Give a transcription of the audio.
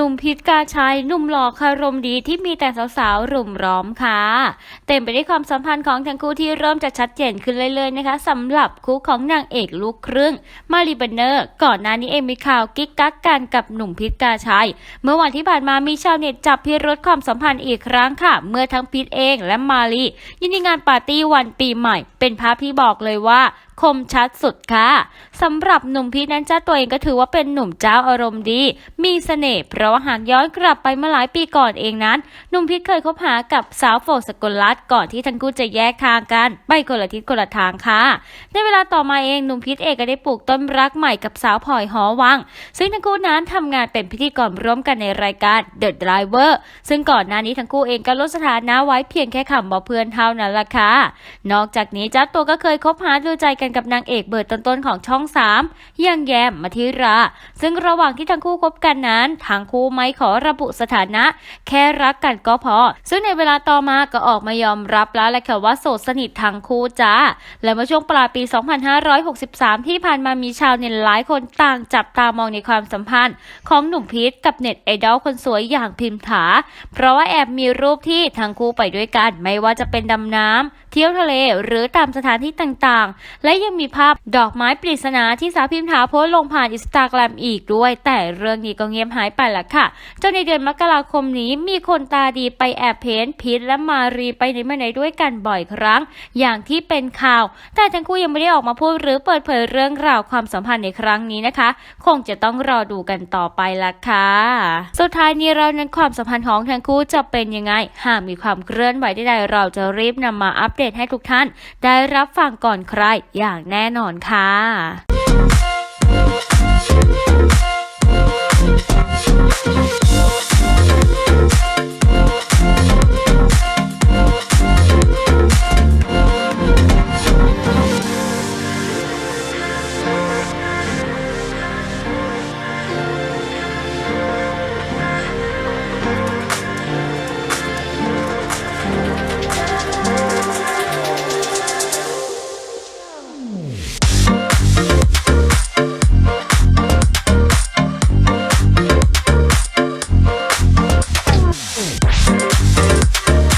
หนุ่มพิษกาชัยหนุ่มหล่อคารมดีที่มีแต่สาวๆ รุมร้อมค่ะ เต็มไปด้วยความสัมพันธ์ของทั้งคู่ที่เริ่มจะชัดเจนขึ้นเรื่อยๆนะคะสำหรับคู่ของนางเอกลูกครึ่ง มารีเบนเนอร์ ก่อนหน้านี้เองมีข่าวกิ๊กกักกันกับหนุ่มพิษกาชัย เมื่อวันที่ผ่านมามีชาวเน็ตจับพิรุธความสัมพันธ์อีกครั้งค่ะ เมื่อทั้งพิษเองและมารียินดีงานปาร์ตี้วันปีใหม่ เป็นภาพที่บอกเลยว่าคมชัดสุดค่ะสำหรับหนุ่มพีนั้นเจ้าตัวเองก็ถือว่าเป็นหนุ่มเจ้าอารมณ์ดี มีเสน่ห์เพราะว่าหากย้อนกลับไปเมื่อหลายปีก่อนเองนั้นหนุ่มพีชเคยคบหากับสาวโฟสกุลรัตก่อนที่ทั้งคู่จะแยกทางกันไปคนละทิศคนละทางค่ะในเวลาต่อมาเองหนุ่มพีชเองก็ได้ปลูกต้นรักใหม่กับสาวพลอยหอวัง ซึ่งทั้งคู่นั้นทำงานเป็นพิธีกรร่วมกันในรายการ The Driver ซึ่งก่อนหน้านี้ทั้งคู่เองก็ลดสถานะไว้เพียงแค่คำว่เพื่อนเท่านั้นละค่ะนอกจากนี้เจ้าตัวก็เคยคบหาดูใจกันกับนางเอกเบอร์ต้นๆของช่อง3อย่างแยมมาธิรา ซึ่งระหว่างที่ทั้งคู่คบกันนั้นทั้งคู่ไม่ขอระบุสถานะ แค่รักกันก็พอ ซึ่งในเวลาต่อมาก็ออกมายอมรับแล้วแหละค่ะว่าโสดสนิททั้งคู่จ้า และเมื่อช่วงปลายปี 2563 ที่ผ่านมามีชาวเน็ตหลายคนต่างจับตามองในความสัมพันธ์ ของหนุ่มพีทกับเน็ตไอดอลคนสวยอย่างพิมถา เพราะว่าแอบมีรูปที่ทั้งคู่ไปด้วยกันไม่ว่าจะเป็นดำน้ำ ที่ยวทะเลหรือตามสถานที่ต่างๆ และยังมีภาพดอกไม้ปริศนาที่สาวพิมถาโพสลงผ่านอินสตาแกรมอีกด้วย แต่เรื่องนี้ก็เงียบหายไปละค่ะจนในเดือนมกราคมนี้มีคนตาดีไปแอบเพ้นพีทและมารีไปไหนมาไหนด้วยกันบ่อยครั้ง อย่างที่เป็นข่าว แต่ทั้งคู่ยังไม่ได้ออกมาพูดหรือเปิดเผยเรื่องราวความสัมพันธ์ในครั้งนี้นะคะ คงจะต้องรอดูกันต่อไปละค่ะ สุดท้ายนี้เรานั้นความสัมพันธ์ของทั้งคู่จะเป็นยังไง หากมีความเคลื่อนไหวใดๆเราจะรีบนำมาอัปเดตให้ทุกท่าน ได้รับฟังก่อนใครอย่างแน่นอนค่ะ